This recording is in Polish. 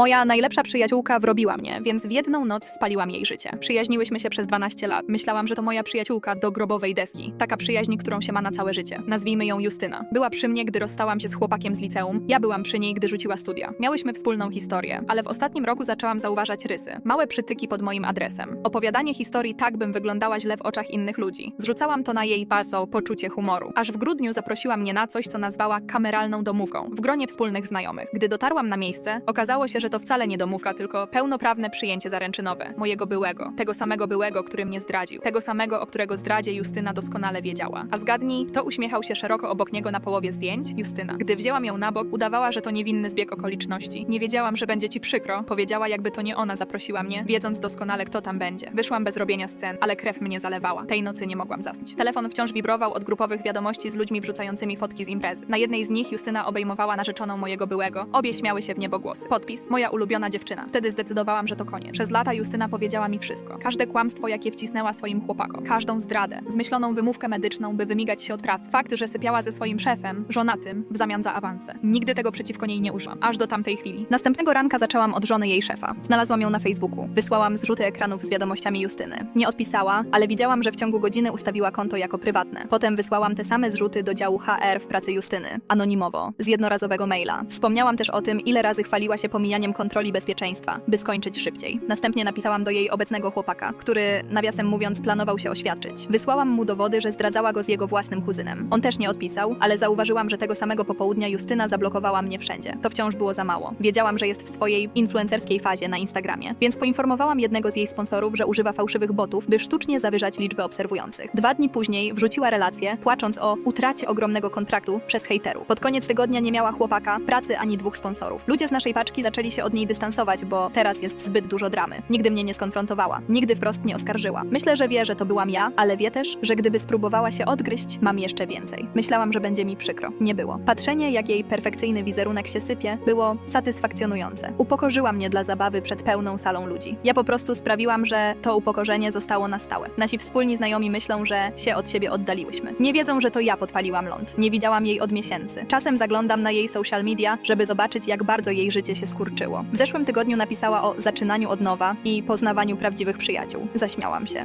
Moja najlepsza przyjaciółka wrobiła mnie, więc w jedną noc spaliłam jej życie. Przyjaźniłyśmy się przez 12 lat. Myślałam, że to moja przyjaciółka do grobowej deski. Taka przyjaźń, którą się ma na całe życie. Nazwijmy ją Justyna. Była przy mnie, gdy rozstałam się z chłopakiem z liceum. Ja byłam przy niej, gdy rzuciła studia. Miałyśmy wspólną historię, ale w ostatnim roku zaczęłam zauważać rysy. Małe przytyki pod moim adresem. Opowiadanie historii tak, bym wyglądała źle w oczach innych ludzi. Zrzucałam to na jej paso, poczucie humoru. Aż w grudniu zaprosiła mnie na coś, co nazwała kameralną domówką w gronie wspólnych znajomych. Gdy dotarłam na miejsce, okazało się, że to wcale nie domówka, tylko pełnoprawne przyjęcie zaręczynowe mojego byłego. Tego samego byłego, który mnie zdradził. Tego samego, o którego zdradzie Justyna doskonale wiedziała. A zgadnij, kto uśmiechał się szeroko obok niego na połowie zdjęć? Justyna. Gdy wzięłam ją na bok, udawała, że to niewinny zbieg okoliczności. Nie wiedziałam, że będzie ci przykro. Powiedziała, jakby to nie ona zaprosiła mnie, wiedząc doskonale, kto tam będzie. Wyszłam bez robienia scen, ale krew mnie zalewała. Tej nocy nie mogłam zasnąć. Telefon wciąż wibrował od grupowych wiadomości z ludźmi wrzucającymi fotki z imprezy. Na jednej z nich Justyna obejmowała narzeczoną mojego byłego. Obie śmiały się w niebogłosy. Podpis: Moja ulubiona dziewczyna. Wtedy zdecydowałam, że to koniec. Przez lata Justyna powiedziała mi wszystko. Każde kłamstwo, jakie wcisnęła swoim chłopakom. Każdą zdradę. Zmyśloną wymówkę medyczną, by wymigać się od pracy. Fakt, że sypiała ze swoim szefem, żonatym, w zamian za awanse. Nigdy tego przeciwko niej nie użyłam. Aż do tamtej chwili. Następnego ranka zaczęłam od żony jej szefa. Znalazłam ją na Facebooku. Wysłałam zrzuty ekranów z wiadomościami Justyny. Nie odpisała, ale widziałam, że w ciągu godziny ustawiła konto jako prywatne. Potem wysłałam te same zrzuty do działu HR w pracy Justyny. Anonimowo. Z jednorazowego maila. Wspomniałam też o tym, ile razy chwaliła się pomijaniem kontroli bezpieczeństwa, by skończyć szybciej. Następnie napisałam do jej obecnego chłopaka, który, nawiasem mówiąc, planował się oświadczyć. Wysłałam mu dowody, że zdradzała go z jego własnym kuzynem. On też nie odpisał, ale zauważyłam, że tego samego popołudnia Justyna zablokowała mnie wszędzie. To wciąż było za mało. Wiedziałam, że jest w swojej influencerskiej fazie na Instagramie, więc poinformowałam jednego z jej sponsorów, że używa fałszywych botów, by sztucznie zawyżać liczbę obserwujących. Dwa dni później wrzuciła relację, płacząc o utracie ogromnego kontraktu przez hejterów. Pod koniec tygodnia nie miała chłopaka, pracy ani dwóch sponsorów. Ludzie z naszej paczki zaczęli się od niej dystansować, bo teraz jest zbyt dużo dramy. Nigdy mnie nie skonfrontowała, nigdy wprost nie oskarżyła. Myślę, że wie, że to byłam ja, ale wie też, że gdyby spróbowała się odgryźć, mam jeszcze więcej. Myślałam, że będzie mi przykro. Nie było. Patrzenie, jak jej perfekcyjny wizerunek się sypie, było satysfakcjonujące. Upokorzyła mnie dla zabawy przed pełną salą ludzi. Ja po prostu sprawiłam, że to upokorzenie zostało na stałe. Nasi wspólni znajomi myślą, że się od siebie oddaliłyśmy. Nie wiedzą, że to ja podpaliłam ląd. Nie widziałam jej od miesięcy. Czasem zaglądam na jej social media, żeby zobaczyć, jak bardzo jej życie się skurczyło. W zeszłym tygodniu napisała o zaczynaniu od nowa i poznawaniu prawdziwych przyjaciół. Zaśmiałam się.